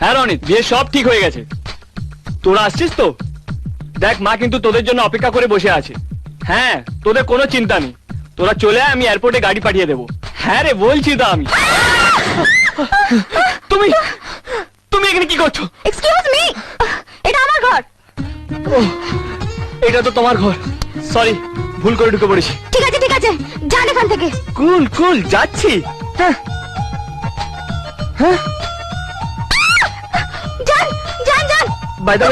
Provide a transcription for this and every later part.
হ্যাঁ রনিত বিয়ে সব ঠিক হয়ে গেছে। তোরা আসছিস তো? দেখ মা কিন্তু তোদের জন্য অপেক্ষা করে বসে আছে। হ্যাঁ তোদের কোনো চিন্তা নেই। তোরা চলে আয় আমি এয়ারপোর্টে গাড়ি পাঠিয়ে দেবো। হ্যাঁ রে বলছি তো আমি। তুমি তুমি এখানে কি করছ? এক্সকিউজ মি এটা আমার ঘর। এটা তো তোমার ঘর। সরি ভুল করে ঢুকে পড়েছি। ঠিক আছে ঠিক আছে। যান এখান থেকে। কুল কুল যাচ্ছি। হ্যাঁ। হ্যাঁ? বাই দ্য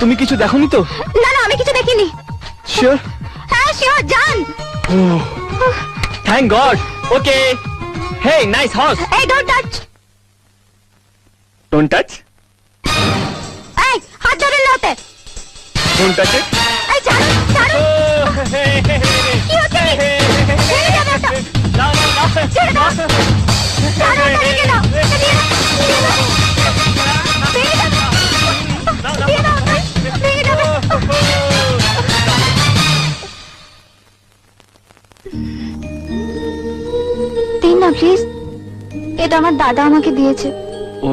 তুমি কিছু দেখোনি তো? না না আমি কিছু দেখিনি। শিওর হ্যাঁ শিওর জান। Thank God okay hey nice horse এই ডোন্ট টাচ ডোন্ট টাচ এই হাত ধরে লোতে ডোন্ট টাচ ইট দিন না প্লিজ এটা আমার দাদা আমাকে দিয়েছে। ও।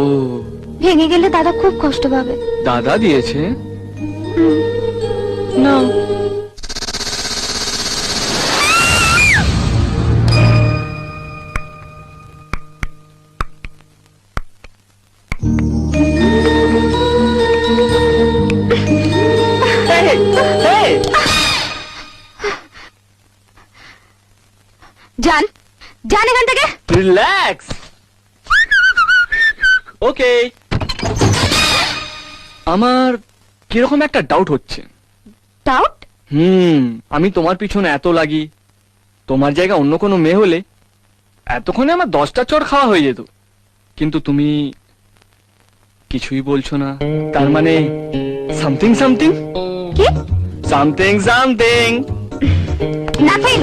ভেঙে গেলে দাদা খুব কষ্ট পাবে। দাদা দিয়েছে? না। Hey, hey! যান যান এখান থেকে। রিল্যাক্স ওকে আমার কীরকম একটা ডাউট হচ্ছে। ডাউট হুম আমি তোমার পিছনে এত লাগি। তোমার জায়গা অন্য কোনো মেয়ে হলে এতক্ষণে আমার দশটা চড় খাওয়া হয়ে যেত। কিন্তু তুমি কিছুই বলছো না। তার মানে সামথিং সামথিং কি? Something something nothing